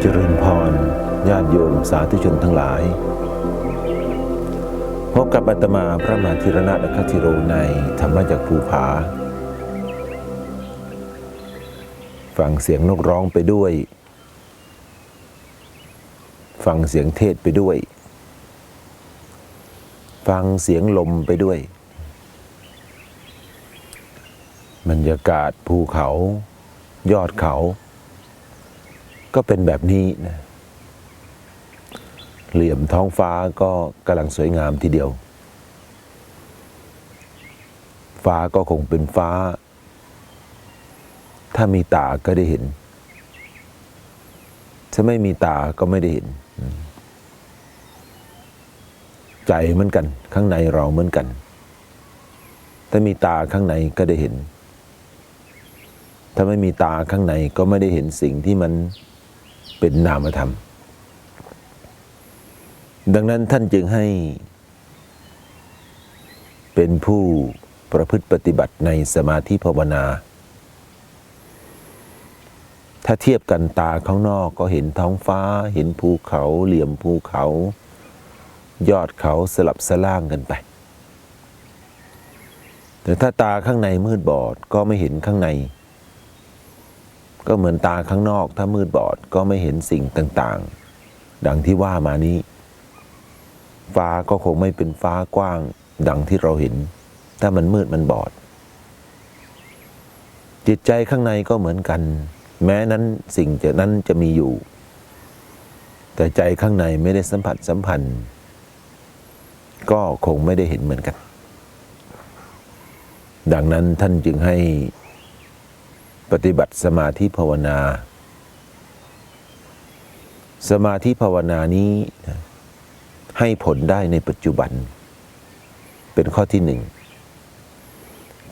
เจริญพรญาติโยมสาธุชนทั้งหลาย พบกับอาตมาพระมหาธีรณะคธิโรในธรรมจากภูผา ฟังเสียงนกร้องไปด้วย ฟังเสียงเทศไปด้วย ฟังเสียงลมไปด้วย บรรยากาศภูเขา ยอดเขา ก็เป็นแบบนี้นะเหลี่ยมท้องฟ้าก็กำลังสวยงามทีเดียว ฟ้าก็คงเป็นฟ้า ถ้ามีตาก็ได้เห็น ถ้าไม่มีตาก็ไม่ได้เห็น ใจเหมือนกัน ข้างในเราเหมือนกัน ถ้ามีตาข้างในก็ได้เห็น ถ้าไม่มีตาข้างในก็ไม่ได้เห็นสิ่งที่มันเป็นนามธรรม ดังนั้นท่านจึงให้ เป็นผู้ประพฤติปฏิบัติในสมาธิภาวนา ถ้าเทียบกันตาข้างนอกก็เห็นท้องฟ้า เห็นภูเขา เหลี่ยมภูเขา ยอดเขาสลับสล่างกันไป แต่ถ้าตาข้างในมืดบอดก็ไม่เห็นข้างใน ก็เหมือนตาข้างนอกถ้ามืดบอดก็ไม่เห็นสิ่งต่างๆ ดังที่ว่ามานี้ ฟ้าก็คงไม่เป็นฟ้ากว้าง ดังที่เราเห็น ถ้ามันมืดมันบอด จิตใจข้างในก็เหมือนกัน แม้นั้นสิ่งจะนั้นจะมีอยู่ แต่ใจข้างในไม่ได้สัมผัสสัมพันธ์ ก็คงไม่ได้เห็นเหมือนกัน ดังนั้นท่านจึงให้ ปฏิบัติสมาธิภาวนา สมาธิภาวนานี้ให้ผลได้ในปัจจุบัน เป็นข้อที่หนึ่ง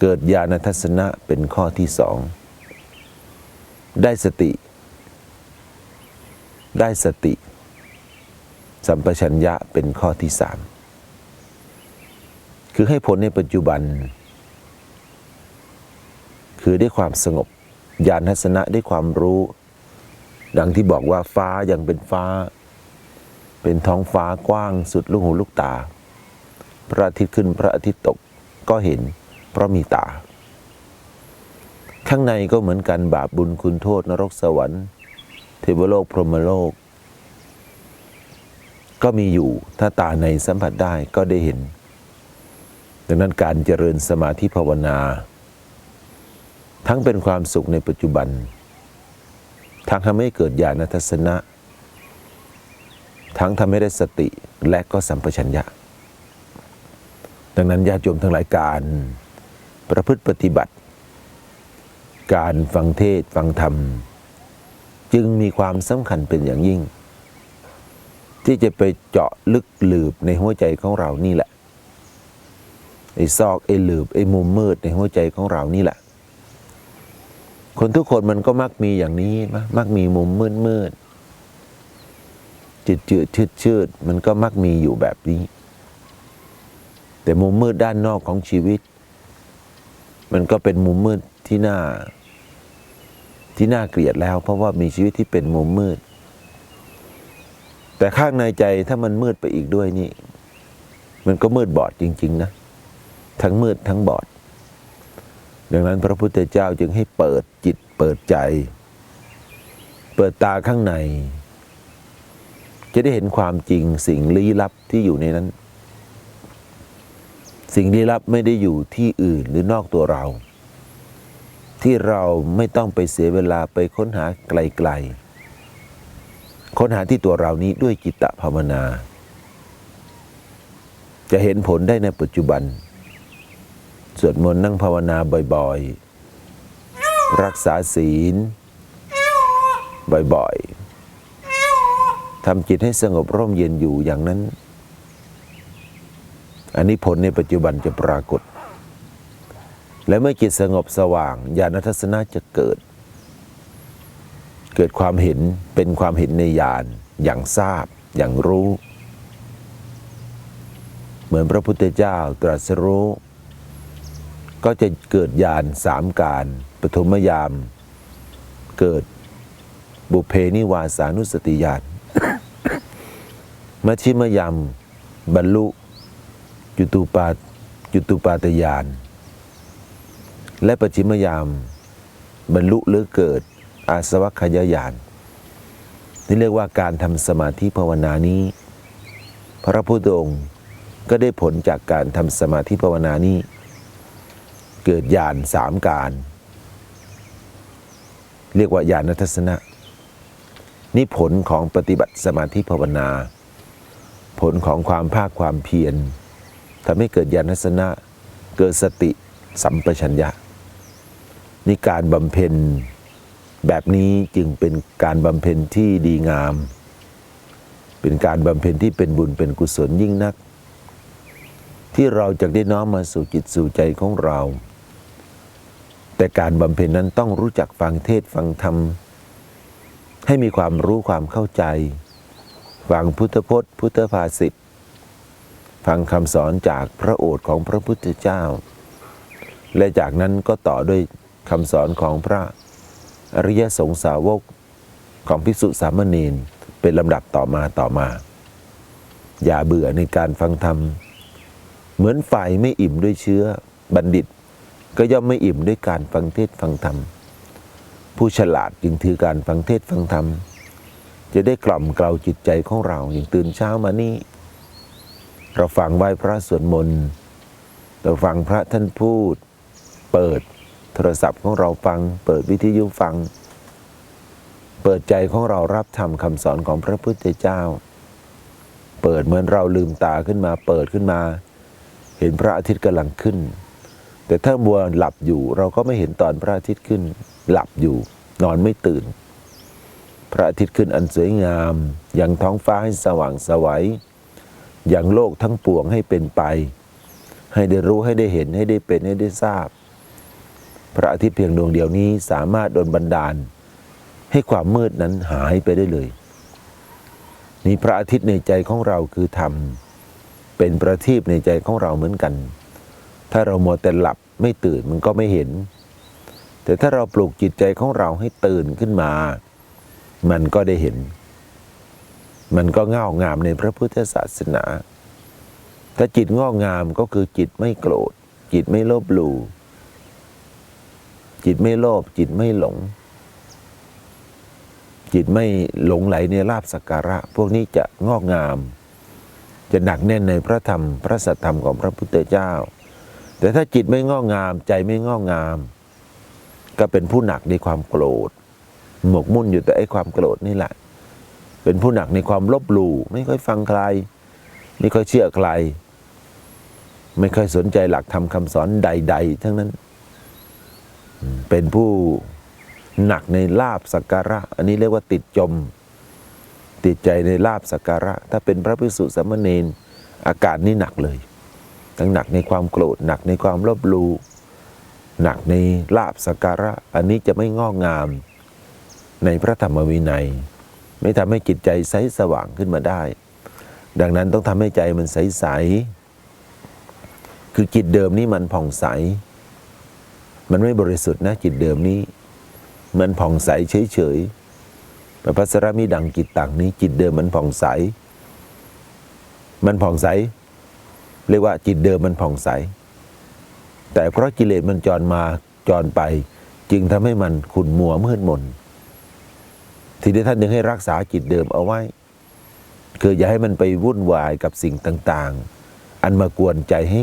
เกิดญาณทัศนะเป็นข้อที่สอง ได้สติ ได้สติ สัมปชัญญะเป็นข้อที่สามคือให้ผลในปัจจุบัน คือได้ความสงบ ญาณทัศนะได้ความรู้ ดังที่บอกว่าฟ้ายังเป็นฟ้า เป็นท้องฟ้ากว้างสุดลูกหูลูกตา พระอาทิตย์ขึ้นพระอาทิตย์ตกก็เห็น เพราะมีตา ข้างในก็เหมือนกันบาปบุญคุณโทษนรกสวรรค์ เทวโลกพรหมโลก ก็มีอยู่ถ้าตาในสัมผัสได้ก็ได้เห็น ดังนั้นการเจริญสมาธิภาวนา ทั้งเป็นความสุขในปัจจุบัน ทั้งทำให้เกิดญาณทัศนะ ทั้งทำให้ได้สติและก็สัมปชัญญะ ดังนั้นญาติโยมทั้งหลายการ ประพฤติปฏิบัติ การฟังเทศฟังธรรม จึงมีความสำคัญเป็นอย่างยิ่ง ที่จะไปเจาะลึกหลืบในหัวใจของเรานี่แหละไอ้ซอกไอ้หลืบไอ้มุมมืดในหัวใจของเรานี่แหละ คนทุกคนมันก็มักมีอย่างนี้มักมีมุมมืดมืดจืดจืดชืดชืดมันก็มักมีอยู่แบบนี้ แต่มุมมืดด้านนอกของชีวิต มันก็เป็นมุมมืดที่น่า ที่น่าเกลียดแล้ว เพราะว่ามีชีวิตที่เป็นมุมมืด แต่ข้างในใจถ้ามันมืดไปอีกด้วยนี่ มันก็มืดบอดจริง ๆ นะ ทั้งมืดทั้งบอด ดังนั้นพระพุทธเจ้าจึงให้เปิดจิตเปิดใจ เปิดตาข้างใน จะได้เห็นความจริงสิ่งลี้ลับที่อยู่ในนั้น สิ่งลี้ลับไม่ได้อยู่ที่อื่นหรือนอกตัวเรา ที่เราไม่ต้องไปเสียเวลาไปค้นหาไกลๆ ค้นหาที่ตัวเรานี้ด้วยจิตตภาวนา จะเห็นผลได้ในปัจจุบัน สวดมนต์นั่งภาวนาบ่อยๆ รักษาศีล บ่อยๆทำจิตให้สงบร่มเย็นอยู่อย่างนั้น อันนี้ผลในปัจจุบันจะปรากฏ และเมื่อจิตสงบสว่างญาณทัศนะจะเกิด เกิดความเห็นเป็นความเห็นในญาณอย่างทราบอย่างรู้ เหมือนพระพุทธเจ้าตรัสรู้ ก็จะเกิดญาณสามการ ปฐมยาม เกิดบุเพนิวาสานุสติญาณมัชชิมยามบรรลุจุตูปาจุตูปาตญาณและปัจฉิมยาม บรรลุหรือเกิดอาสวัคยาญาณนี่เรียกว่าการทำสมาธิภาวนานี้ พระพุทธองค์ก็ได้ผลจากการทำสมาธิภาวนานี้ เกิดญาณสามการ เรียกว่าญาณทัศนะ นี่ผลของปฏิบัติสมาธิภาวนา ผลของความภาคความเพียรทำให้เกิดญาณทัศนะ เกิดสติสัมปชัญญะ นี่การบำเพ็ญแบบนี้จึงเป็นการบำเพ็ญที่ดีงาม เป็นการบำเพ็ญที่เป็นบุญเป็นกุศลยิ่งนัก ที่เราจะได้น้อมมาสู่จิตสู่ใจของเรา แต่การบำเพ็ญนั้นต้องรู้จักฟังเทศฟังธรรม ให้มีความรู้ความเข้าใจ ฟังพุทธพจน์ พุทธภาษิตฟังคำสอนจากพระโอษฐ์ของพระพุทธเจ้า และจากนั้นก็ต่อด้วยคำสอนของพระอริยสงสาวกของภิกษุสามเณรเป็นลำดับต่อมาต่อมา อย่าเบื่อในการฟังธรรม เหมือนไฟไม่อิ่มด้วยเชื้อบัณฑิต ก็ย่อมไม่อิ่มด้วยการฟังเทศฟังธรรม ผู้ฉลาดจึงถือการฟังเทศฟังธรรม จะได้กล่อมเกลาจิตใจของเราอย่างตื่นเช้ามานี่เราฟังไหว้พระสวดมนต์เราฟังพระท่านพูด เปิดโทรศัพท์ของเราฟัง เปิดวิทยุฟัง เปิดใจของเรารับธรรมคำสอนของพระพุทธเจ้า เปิดเหมือนเราลืมตาขึ้นมา เปิดขึ้นมา เห็นพระอาทิตย์กำลังขึ้น แต่ถ้าบัวหลับอยู่ เราก็ไม่เห็นตอนพระอาทิตย์ขึ้น หลับอยู่ นอนไม่ตื่น พระอาทิตย์ขึ้นอันสวยงามอยังท้องฟ้าให้สว่างสวัยยังโลกทั้งปวงให้เป็นไป ให้ได้รู้ให้ได้เห็นให้ได้เป็นให้ได้ทราบ พระอาทิตย์เพียงดวงเดียวนี้สามารถดลบันดาล ให้ความมืดนั้นหายไปได้เลยนี่พระอาทิตย์ในใจของเราคือธรรมเป็นประทีปในใจของเราเหมือนกัน ถ้าเรามัวแต่หลับไม่ตื่นมันก็ไม่เห็น แต่ถ้าเราปลูกจิตใจของเราให้ตื่นขึ้นมา มันก็ได้เห็น มันก็เง่างามในพระพุทธศาสนา ถ้าจิตงอกงามก็คือจิตไม่โกรธ จิตไม่โลภลูจิตไม่โลภจิตไม่หลง จิตไม่หลงไหลในลาบสักการะ พวกนี้จะงอกงาม จะหนักแน่นในพระธรรม พระสัทธรรมของพระพุทธเจ้า แต่ถ้าจิตไม่งอกงาม ใจไม่งอกงาม ก็เป็นผู้หนักในความโกรธ หมกมุ่นอยู่แต่ไอ้ความโกรธนี่แหละ เป็นผู้หนักในความลบหลู่ไม่ค่อยฟังใคร ไม่ค่อยเชื่อใคร ไม่ค่อยสนใจหลักธรรมคำสอนใด ๆ ทั้งนั้น เป็นผู้หนักในลาบสักการะ อันนี้เรียกว่าติดจม ติดใจในลาบสักการะ ถ้าเป็นพระภิกษุสามเณรอาการนี้หนักเลย ทั้งหนักในความโกรธหนักในความลบลูหนักในลาบสการะ อันนี้จะไม่งอกงาม ในพระธรรมวินัย ไม่ทำให้จิตใจใสสว่างขึ้นมาได้ ดังนั้นต้องทำให้ใจมันใสๆคือจิตเดิมนี้มันผ่องใส มันไม่บริสุทธิ์นะจิตเดิมนี้ มันผ่องใสเฉยๆพระพัสรมิดังกิตตังนี้ จิตเดิมมันผ่องใส มันผ่องใส เรียกว่าจิตเดิมมันผ่องใส แต่เพราะกิเลสมันจรมาจรไป จึงทำให้มันขุ่นมัวมืดมนทีนี้ท่านยังให้รักษาจิตเดิมเอาไว้ คืออย่าให้มันไปวุ่นวายกับสิ่งต่างๆ อันมากวนใจให้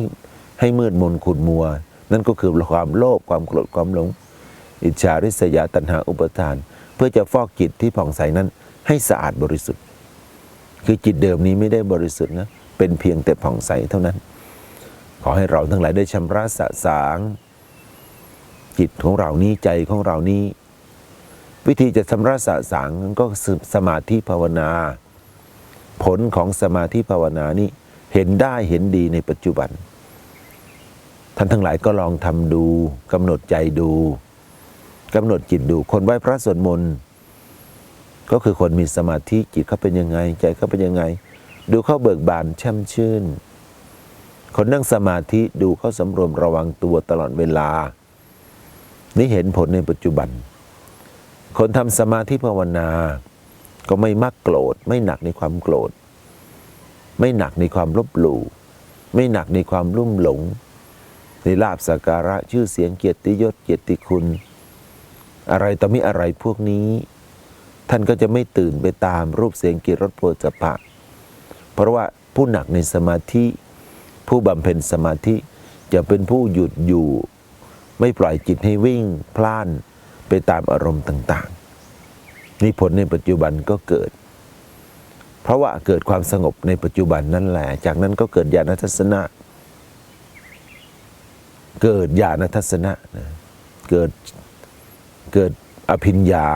ให้มืดมนขุ่นมัว นั่นก็คือความโลภความโกรธความหลง อิจฉาริษยาตัณหาอุปทาน เพื่อจะฟอกจิตที่ผ่องใสนั้นให้สะอาดบริสุทธิ์ คือจิตเดิมนี้ไม่ได้บริสุทธิ์นะ เป็นเพียงแต่ผ่องใสเท่านั้น ขอให้เราทั้งหลายได้ชำระสะสาง จิตของเรานี้ใจของเรานี้ วิธีจะชำระสะสางนั้นก็สมาธิภาวนา ผลของสมาธิภาวนานี้เห็นได้เห็นดีในปัจจุบัน ท่านทั้งหลายก็ลองทำดูกำหนดใจดูกำหนดจิตดูคนไหว้พระสวดมนต์ก็คือคนมีสมาธิจิตเขาเป็นยังไง ใจเขาเป็นยังไง ดูเขาเบิกบานช่มชื่น คนนั่งสมาธิดูเขาสำรวมระวังตัวตลอดเวลา นี่เห็นผลในปัจจุบัน คนทำสมาธิภาวนา ก็ไม่มักโกรธ ไม่หนักในความโกรธ ไม่หนักในความลบหลู่ไม่หนักในความลุ่มหลง ในลาบสักการะชื่อเสียงเกียรติยศเกียรติคุณ อะไรต่อมีอะไรพวกนี้ ท่านก็จะไม่ตื่นไปตามรูปเสียงกลิ่นรสโผฏฐัพพะ เพราะว่าผู้หนักในสมาธิ ผู้บำเพ็ญสมาธิจะเป็นผู้หยุดอยู่ ไม่ปล่อยจิตให้วิ่งพล่านไปตามอารมณ์ต่างๆนี่ผลในปัจจุบันก็เกิด เพราะว่าเกิดความสงบในปัจจุบันนั่นแหละ จากนั้นก็เกิดญาณทัศนะ เกิดญาณทัศนะนะเกิดเกิดอภิญญา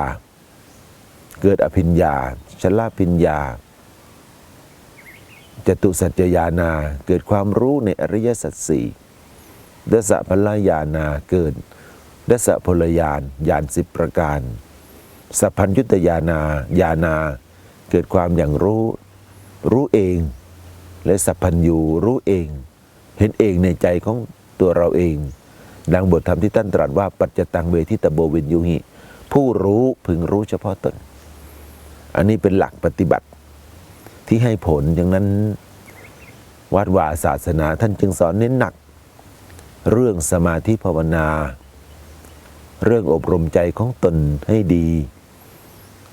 เกิดอภิญญาชลาภิญญา จตุสัจจญาณาเกิดความรู้ในอริยสัจสี่ดสะพลญาณาเกิดดสะพลญาณญาณสิบประการ สัพพัญยุตญาณาญาณาเกิดความอย่างรู้ รู้เอง และสัพพัญญูรู้เอง เห็นเองในใจของตัวเราเอง ดังบทธรรมที่ท่านตรัสว่าปัจจตังเวทิตโบวินยุหิ ผู้รู้พึงรู้เฉพาะตน อันนี้เป็นหลักปฏิบัติ ที่ให้ผลดังนั้น วัดวาศาสนาท่านจึงสอนเน้นหนัก เรื่องสมาธิภาวนา เรื่องอบรมใจของตนให้ดี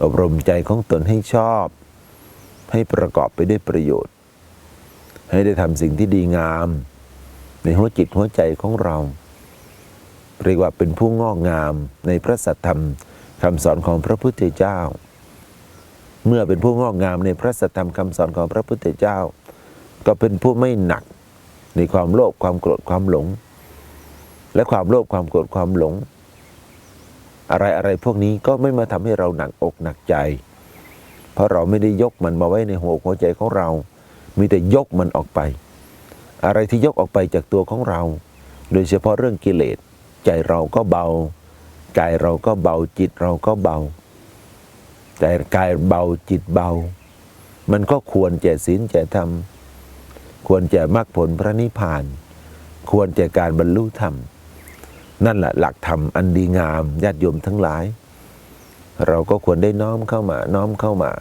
อบรมใจของตนให้ชอบ ให้ประกอบไปด้วยประโยชน์ ให้ได้ทำสิ่งที่ดีงาม ในหัวจิตหัวใจของเราเรียกว่าเป็นผู้งอกงามในพระสัทธรรมคำสอนของพระพุทธเจ้า เมื่อเป็นผู้งอกงามในพระสัทธรรมคำสอนของพระพุทธเจ้า ก็เป็นผู้ไม่หนักในความโลภความโกรธความหลง และความโลภความโกรธความหลง อะไรอะไรพวกนี้ก็ไม่มาทำให้เราหนักอกหนักใจ เพราะเราไม่ได้ยกมันมาไว้ในหัวหัวใจของเรา มีแต่ยกมันออกไป อะไรที่ยกออกไปจากตัวของเรา โดยเฉพาะเรื่องกิเลส ใจเราก็เบา กายเราก็เบาจิตเราก็เบา แต่กายเบาจิตเบา มันก็ควรแก่ศีลแก่ธรรม ควรแก่มรรคผลพระนิพพาน ควรแก่การบรรลุธรรม นั่นแหละหลักธรรมอันดีงามญาติโยมทั้งหลาย เราก็ควรได้น้อมเข้ามาน้อมเข้ามา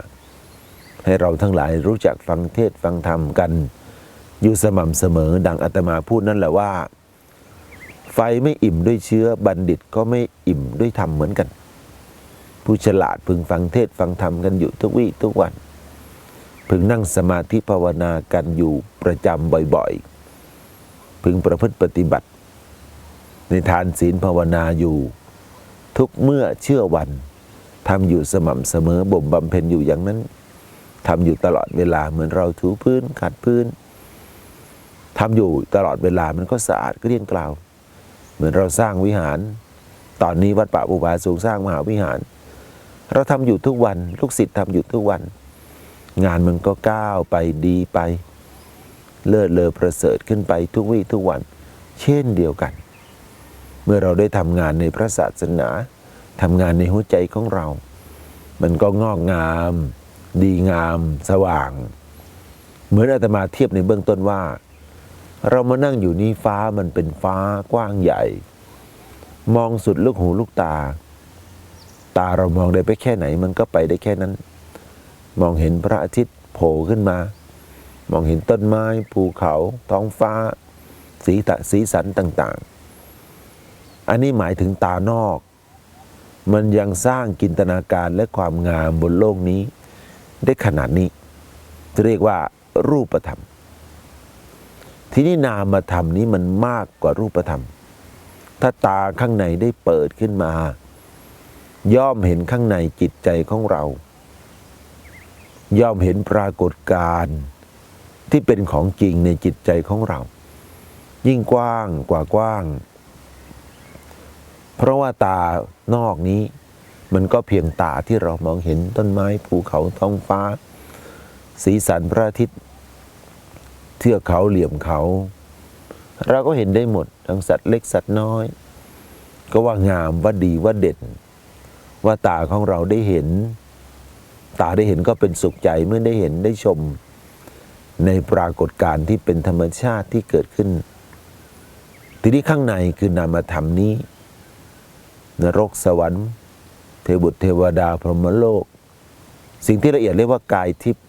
ให้เราทั้งหลายรู้จักฟังเทศฟังธรรมกัน อยู่สม่ำเสมอดังอาตมาพูดนั่นแหละว่า ไฟไม่อิ่มด้วยเชื้อบัณฑิตก็ไม่อิ่มด้วยธรรมเหมือนกัน ผู้ฉลาดพึงฟังเทศฟังธรรมกันอยู่ทุกวี่ทุกวัน พึงนั่งสมาธิภาวนากันอยู่ประจำบ่อยๆ พึงประพฤติปฏิบัติ ในทานศีลภาวนาอยู่ ทุกเมื่อเชื่อวันทำอยู่สม่ำเสมอบ่มบำเพ็ญอยู่อย่างนั้นทำอยู่ตลอดเวลาเหมือนเราถูพื้นขัดพื้นทำอยู่ตลอดเวลามันก็สะอาดก็เกลี้ยงเกลาเหมือนเราสร้างวิหาร ตอนนี้วัดป่าบุบาสูงสร้างมหาวิหาร เราทำอยู่ทุกวัน ลูกศิษย์ทำอยู่ทุกวัน งานมันก็ก้าวไปดีไป เลิศเลอประเสริฐขึ้นไปทุกวี่ทุกวัน เช่นเดียวกัน เมื่อเราได้ทำงานในพระศาสนาทำงานในหัวใจของเรา มันก็งอกงาม ดีงาม สว่าง เหมือนอาตมาเทียบในเบื้องต้นว่า เรามานั่งอยู่นี่ฟ้ามันเป็นฟ้ากว้างใหญ่ มองสุดลูกหูลูกตา ตาเรามองได้ไปแค่ไหน มันก็ไปได้แค่นั้น มองเห็นพระอาทิตย์โผล่ขึ้นมา มองเห็นต้นไม้ภูเขา ท้องฟ้า สีตะสีสันต่าง ๆ อันนี้หมายถึงตานอก มันยังสร้างจินตนาการและความงามบนโลกนี้ ได้ขนาดนี้จะเรียกว่ารูปธรรม ทีนี้นามธรรมนี้มันมากกว่ารูปธรรม ถ้าตาข้างในได้เปิดขึ้นมา ย่อมเห็นข้างในจิตใจของเรา ย่อมเห็นปรากฏการณ์ที่เป็นของจริงในจิตใจของเรา ยิ่งกว้างกว่ากว้าง เพราะว่าตานอกนี้ มันก็เพียงตาที่เรามองเห็นต้นไม้ภูเขาท้องฟ้า สีสันพระอาทิตย์เทือกเขาเหลี่ยมเขา เราก็เห็นได้หมดทั้งสัตว์เล็กสัตว์น้อย ก็ว่างามว่าดีว่าเด่น ว่าตาของเราได้เห็น ตาได้เห็นก็เป็นสุขใจเมื่อได้เห็นได้ชม ในปรากฏการณ์ที่เป็นธรรมชาติที่เกิดขึ้น ทีนี้ข้างในคือนามธรรมนี้ นรกสวรรค์ เทวบุตรเทวดาพรหมโลก สิ่งที่ละเอียดเรียกว่ากายทิพย์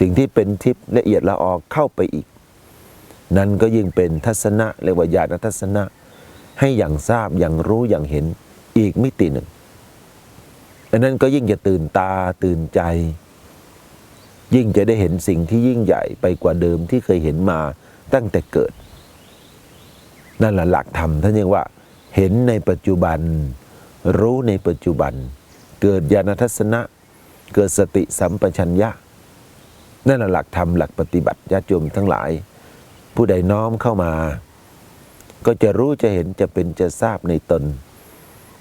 สิ่งที่เป็นทิพย์ละเอียดละออกเข้าไปอีก นั่นก็ยิ่งเป็นทัศนะเรียกว่าญาณทัศนะ ให้อย่างทราบอย่างรู้อย่างเห็นอีกมิติหนึ่ง อันนั้นก็ยิ่งจะตื่นตาตื่นใจ ยิ่งจะได้เห็นสิ่งที่ยิ่งใหญ่ไปกว่าเดิมที่เคยเห็นมาตั้งแต่เกิด นั่นแหละหลักธรรมท่านเรียกว่า เห็นในปัจจุบัน รู้ในปัจจุบัน เกิดญาณทัศนะ เกิดสติสัมปชัญญะนั่นแหละหลักธรรมหลักปฏิบัติญาติโยมทั้งหลาย ผู้ใดน้อมเข้ามา ก็จะรู้จะเห็นจะเป็นจะทราบในตน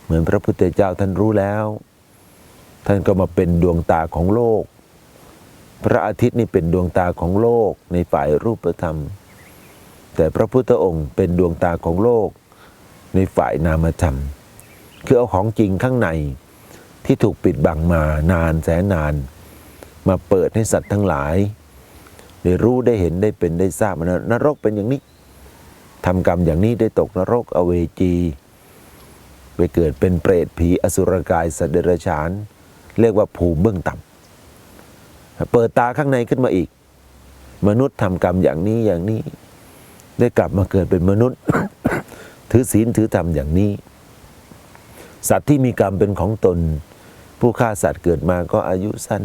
เหมือนพระพุทธเจ้าท่านรู้แล้ว ท่านก็มาเป็นดวงตาของโลก พระอาทิตย์นี่เป็นดวงตาของโลกในฝ่ายรูปธรรม แต่พระพุทธองค์เป็นดวงตาของโลก ในฝ่ายนามธรรม คือเอาของจริงข้างในที่ถูกปิดบังมานานแสนนาน มาเปิดให้สัตว์ทั้งหลาย ได้รู้ได้เห็นได้เป็นได้ทราบว่านรกเป็นอย่างนี้ทำกรรมอย่างนี้ได้ตกนรกอเวจี ไปเกิดเป็นเปรตผีอสุรกายสัตว์เดรัจฉาน เรียกว่าภูมิเบื้องต่ำเปิดตาข้างในขึ้นมาอีก มนุษย์ทำกรรมอย่างนี้อย่างนี้ ได้กลับมาเกิดเป็นมนุษย์ ถือศีลถือธรรมอย่างนี้ สัตว์ที่มีกรรมเป็นของตน ผู้ฆ่าสัตว์เกิดมาก็อายุสั้น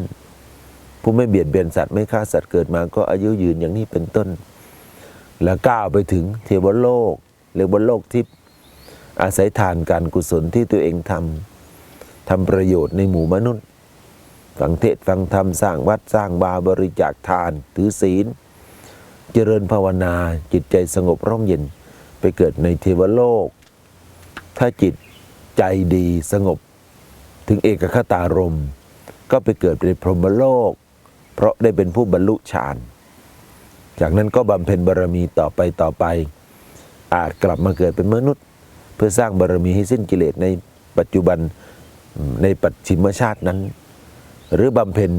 ผู้ไม่เบียดเบียนสัตว์ไม่ฆ่าสัตว์เกิดมาก็อายุยืนอย่างนี้เป็นต้น แล้วก้าวไปถึงเทวโลกเรียกว่าโลกทิพย์อาศัยทานการกุศลที่ตัวเองทำ ทำประโยชน์ในหมู่มนุษย์ ฟังเทศฟังธรรมสร้างวัดสร้างบาบริจาคทาน ถือศีล เจริญภาวนาจิตใจสงบร่มเย็นไปเกิดในเทวโลก ถ้าจิตใจดีสงบ ถึงเอกคตารมณ์ก็ไปเกิดในพรหมโลก เพราะได้เป็นผู้บรรลุฌาน จากนั้นก็บำเพ็ญบารมีต่อไปต่อไป อาจกลับมาเกิดเป็นมนุษย์ เพื่อสร้างบารมีให้สิ้นกิเลสในปัจจุบัน ในปัจฉิมชาตินั้น หรือบำเพ็ญ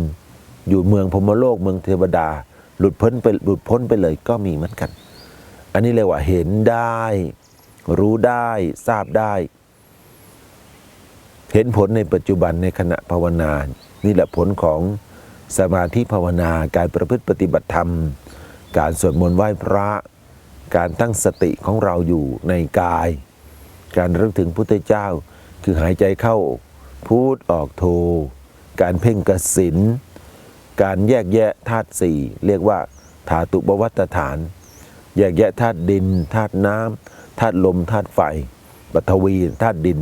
อยู่เมืองพมโลกเมืองเทวดา หลุดพ้นไปหลุดพ้นไปเลยก็มีเหมือนกัน อันนี้เรียกว่าเห็นได้ รู้ได้ทราบได้ เห็นผลในปัจจุบันในขณะภาวนา นี่แหละผลของสมาธิภาวนาการประพฤติปฏิบัติธรรม การสวดมนต์ไหว้พระ การตั้งสติของเราอยู่ในกาย การรึกถึงพุทธเจ้า คือหายใจเข้า พูดออกโท การเพ่งกสินการแยกแยะธาตุสี่เรียกว่าธาตุบวัตฐาน แยกแยะธาตุดินธาตุน้ำธาตุลมธาตุไฟปฐวีธาตุดิน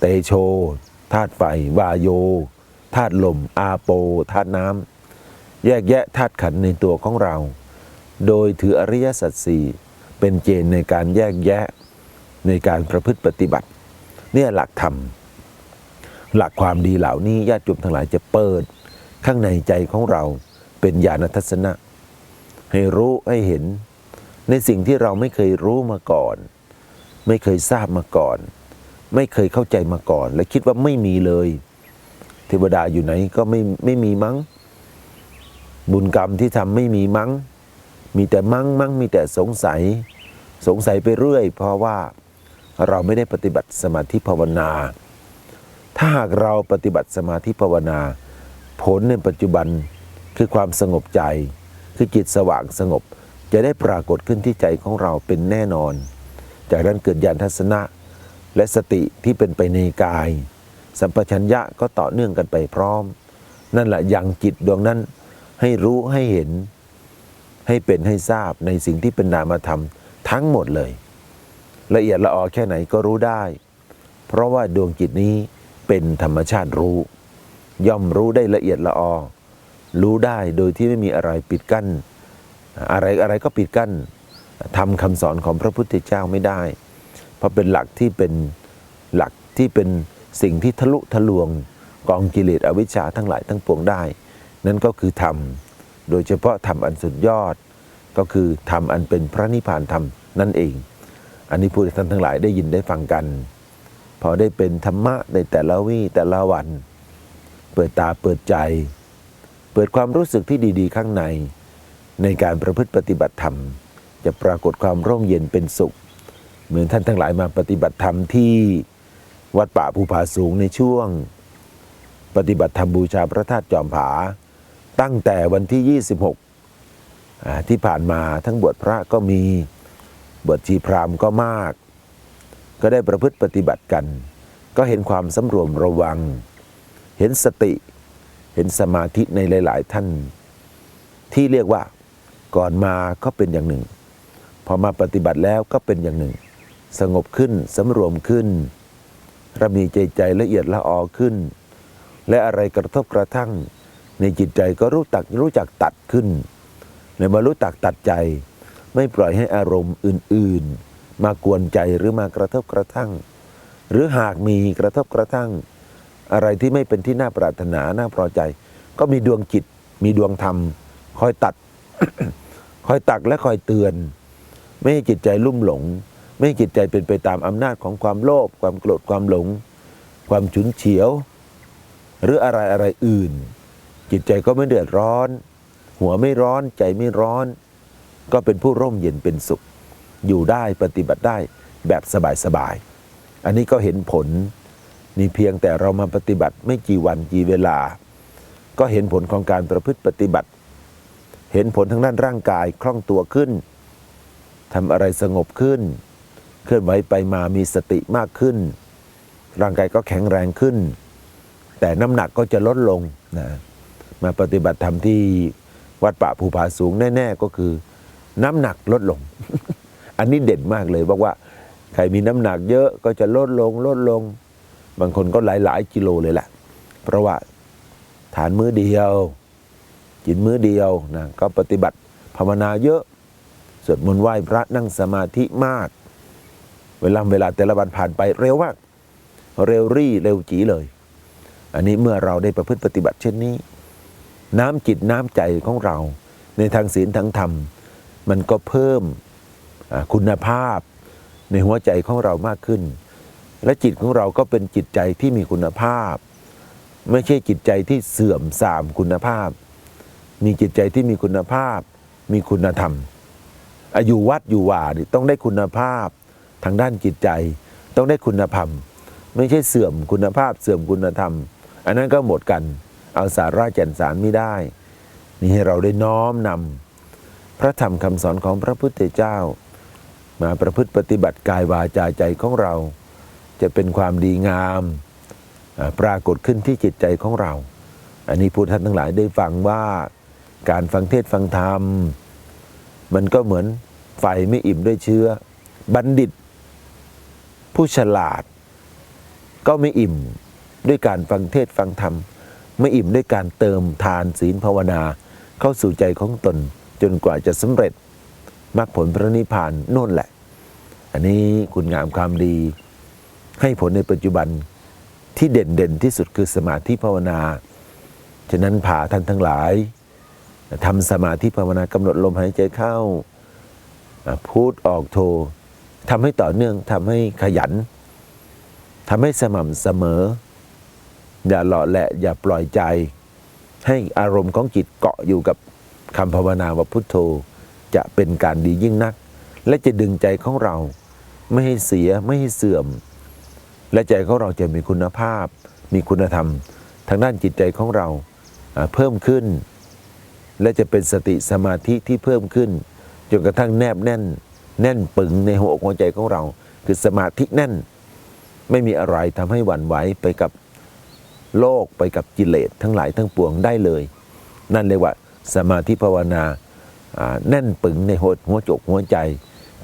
เตโชธาตุไฟวาโยธาตุลม อาโปธาตุน้ำแยกแยะธาตุขันในตัวของเรา โดยถืออริยสัจสี่เป็นเจนในการแยกแยะในการประพฤติปฏิบัติ เนี่ยหลักธรรม หลักความดีเหล่านี้ญาติโยมทั้งหลายจะเปิด ข้างในใจของเราเป็นญาณทัศนะ ให้รู้ให้เห็น ในสิ่งที่เราไม่เคยรู้มาก่อน ไม่เคยทราบมาก่อน ไม่เคยเข้าใจมาก่อน และคิดว่าไม่มีเลย เทวดาอยู่ไหนก็ไม่ไม่มีมั้ง บุญกรรมที่ทำไม่มีมั้ง มีแต่มั้งมั้งมีแต่สงสัย สงสัยไปเรื่อย เพราะว่าเราไม่ได้ปฏิบัติสมาธิภาวนา ถ้าหากเราปฏิบัติสมาธิภาวนา ผลในปัจจุบันคือความสงบใจ คือจิตสว่างสงบ จะได้ปรากฏขึ้นที่ใจของเราเป็นแน่นอน จากนั้นเกิดญาณทัศนะ และสติที่เป็นไปในกาย สัมปชัญญะก็ต่อเนื่องกันไปพร้อม นั่นแหละยังจิตดวงนั้นให้รู้ให้เห็น ให้เป็นให้ทราบในสิ่งที่เป็นนามธรรมทั้งหมดเลย ละเอียดละออแค่ไหนก็รู้ได้ เพราะว่าดวงจิตนี้ เป็นธรรมชาติรู้ ย่อมรู้ได้ละเอียดละออ รู้ได้โดยที่ไม่มีอะไรปิดกั้น อะไรอะไรก็ปิดกั้นทำคำสอนของพระพุทธเจ้าไม่ได้ เพราะเป็นหลักที่เป็นหลักที่เป็นสิ่งที่ทะลุทะลวงกองกิเลสอวิชชาทั้งหลายทั้งปวงได้ นั่นก็คือธรรม โดยเฉพาะธรรมอันสุดยอด ก็คือธรรมอันเป็นพระนิพพานธรรมนั่นเอง อันนี้ผู้ท่านทั้งหลายได้ยินได้ฟังกัน พอได้เป็นธรรมะในแต่ละวี่แต่ละวัน เปิดตาเปิดใจ เปิดความรู้สึกที่ดีๆ ข้างใน ในการประพฤติปฏิบัติธรรม จะปรากฏความร่มเย็นเป็นสุข เหมือนท่านทั้งหลายมาปฏิบัติธรรมที่วัดป่าภูผาสูงในช่วง ปฏิบัติธรรมบูชาพระธาตุจอมผา ตั้งแต่วันที่ 26 ที่ผ่านมาทั้งบวชพระก็มีบวชชีพราหมณ์ก็มาก ก็ได้ประพฤติปฏิบัติกัน ก็เห็นความสำรวมระวัง เห็นสติ เห็นสมาธิในหลาย ๆ ท่าน ที่เรียกว่าก่อนมาก็เป็นอย่างหนึ่ง พอมาปฏิบัติแล้วก็เป็นอย่างหนึ่ง สงบขึ้นสำรวมขึ้นระมีใจใจละเอียดละออขึ้น และอะไรกระทบกระทั่ง ในจิตใจก็รู้ตักรู้จักตัดขึ้น ในมารู้ตักตัดใจ ไม่ปล่อยให้อารมณ์อื่น ๆ มากวนใจหรือมากระทบกระทั่ง หรือหากมีกระทบกระทั่ง อะไรที่ไม่เป็นที่น่าปรารถนาน่าพอใจ ก็มีดวงจิต มีดวงธรรม คอยตัด คอยตักและคอยเตือน ไม่ให้จิตใจลุ่มหลง ไม่ให้จิตใจเป็นไปตามอำนาจของความโลภความโกรธความหลง ความฉุนเฉียว หรืออะไรอะไรอื่น จิตใจก็ไม่เดือดร้อน หัวไม่ร้อนใจไม่ร้อน ก็เป็นผู้ร่มเย็นเป็นสุข อยู่ได้ปฏิบัติได้แบบสบายๆ อันนี้ก็เห็นผลนี่เพียงแต่เรามาปฏิบัติไม่กี่วันกี่เวลา ก็เห็นผลของการประพฤติปฏิบัติ เห็นผลทางด้านร่างกายคล่องตัวขึ้นทำอะไรสงบขึ้น เคลื่อนไหวไปมามีสติมากขึ้น ร่างกายก็แข็งแรงขึ้น แต่น้ำหนักก็จะลดลงนะมาปฏิบัติธรรมที่วัดป่าภูผาสูงแน่ ๆ ก็คือ น้ำหนักลดลง อันนี้เด่นมากเลยบอกว่าใครมีน้ำหนักเยอะก็จะลดลงลดลง บางคนก็หลายๆกิโลเลยแหละ เพราะว่าทานมื้อเดียว กินมื้อเดียวนะก็ปฏิบัติภาวนาเยอะสวดมนต์ไหว้พระนั่งสมาธิมาก เวลาเวลาแต่ละวันผ่านไปเร็วมากเร็วรี่เร็วจีเลย อันนี้เมื่อเราได้ประพฤติปฏิบัติเช่นนี้ น้ำจิตน้ำใจของเรา ในทางศีลทางธรรม มันก็เพิ่ม คุณภาพในหัวใจของเรามากขึ้น และจิตของเราก็เป็นจิตใจที่มีคุณภาพ ไม่ใช่จิตใจที่เสื่อมทรามคุณภาพ มีจิตใจที่มีคุณภาพ มีคุณธรรมอายู่วัดอยู่ว่าต้องได้คุณภาพทางด้านจิตใจ ต้องได้คุณธรรม ไม่ใช่เสื่อมคุณภาพเสื่อมคุณธรรม อันนั้นก็หมดกันเอาสาระแก่นสารไม่ได้ นี่ให้เราได้น้อมนำพระธรรมคำสอนของพระพุทธเจ้า มาประพฤติปฏิบัติกายวาจาใจของเรา จะเป็นความดีงามปรากฏขึ้นที่จิตใจของเรา อันนี้ผู้ท่านทั้งหลายได้ฟังว่าการฟังเทศฟังธรรม มันก็เหมือนไฟไม่อิ่มด้วยเชื้อ บัณฑิต ผู้ฉลาด ก็ไม่อิ่มด้วยการฟังเทศฟังธรรม ไม่อิ่มด้วยการเติมทานศีลภาวนา เข้าสู่ใจของตนจนกว่าจะสำเร็จมรรคผลพระนิพพานโน่นแหละ อันนี้คุณงามความดี ให้ผลในปัจจุบันที่เด่นเด่นที่สุดคือสมาธิภาวนา ฉะนั้นผ่าท่านทั้งหลายทำสมาธิภาวนากำหนดลมหายใจเข้าพูดออกโททำให้ต่อเนื่องทำให้ขยันทำให้สม่ำเสมอ อย่าหล่อแหละอย่าปล่อยใจ ให้อารมณ์ของจิตเกาะอยู่กับคำภาวนาว่าพุทโธ จะเป็นการดียิ่งนัก และจะดึงใจของเรา ไม่ให้เสียไม่ให้เสื่อม และใจของเราจะมีคุณภาพ มีคุณธรรม ทางด้านจิตใจของเราเพิ่มขึ้น และจะเป็นสติสมาธิที่เพิ่มขึ้นจนกระทั่งแนบแน่น แน่นปึงในหัวอกหัวใจของเรา คือสมาธิแน่น ไม่มีอะไรทำให้หวั่นไหวไปกับโลกไปกับกิเลสทั้งหลายทั้งปวงได้เลย นั่นเรียกว่าสมาธิภาวนาอ่าแน่นปึงในหัวหัวจกหัวใจ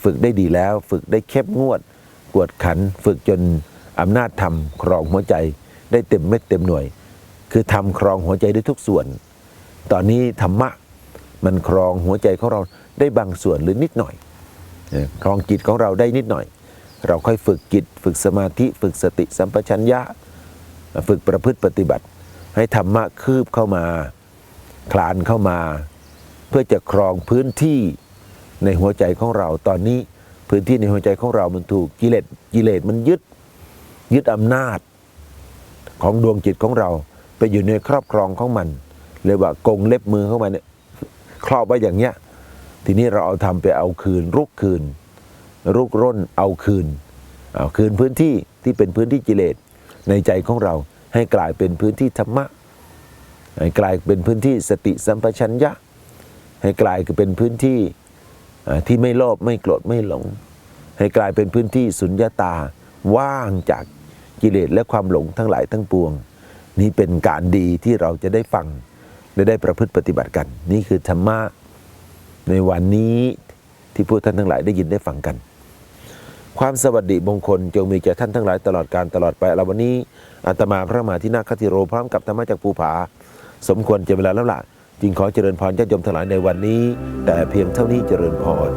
ฝึกได้ดีแล้ว ฝึกได้เข้มงวด กวดขัน ฝึกจนอำนาจธรรมครองหัวใจ ได้เต็มเม็ดเต็มหน่วย คือทำครองหัวใจได้ทุกส่วน ตอนนี้ธรรมะมันครองหัวใจของเราได้บางส่วนหรือนิดหน่อยครองจิตของเราได้นิดหน่อย เราค่อยฝึกจิต ฝึกสมาธิ ฝึกสติสัมปชัญญะ ฝึกประพฤติปฏิบัติ ให้ธรรมะคืบเข้ามา คลานเข้ามา เพื่อจะครองพื้นที่ ในหัวใจของเราตอนนี้พื้นที่ในหัวใจของเรามันถูกกิเลสกิเลสมันยึดยึดอำนาจ ของดวงจิตของเราไปอยู่ในครอบครองของมันเรียกว่ากงเล็บมือเข้ามาเนี่ยครอบไว้อย่างเงี้ยทีนี้เราเอาทำไปเอาคืน รุกคืน รุกร่นเอาคืนเอาคืนพื้นที่ที่เป็นพื้นที่กิเลสในใจของเราให้กลายเป็นพื้นที่ธรรมะให้กลายเป็นพื้นที่สติสัมปชัญญะ ให้กลายเป็นพื้นที่ ที่ไม่โลภไม่โกรธไม่หลง ให้กลายเป็นพื้นที่สุญญตาว่างจากกิเลสและความหลงทั้งหลายทั้งปวง นี่เป็นการดีที่เราจะได้ฟังและได้ประพฤติปฏิบัติกัน นี่คือธรรมะในวันนี้ที่พวกท่านทั้งหลายได้ยินได้ฟังกัน ความสวัสดีมงคลจงมีแก่ท่านทั้งหลายตลอดการตลอดไปเราวันนี้อาตมาพระมหาธินาคติโรพร้อมกับธรรมะจากภูผา สมควรจะเวลาแล้วล่ะ จึงขอเจริญพรญาติโยมทั้งหลายในวันนี้ แต่เพียงเท่านี้เจริญพร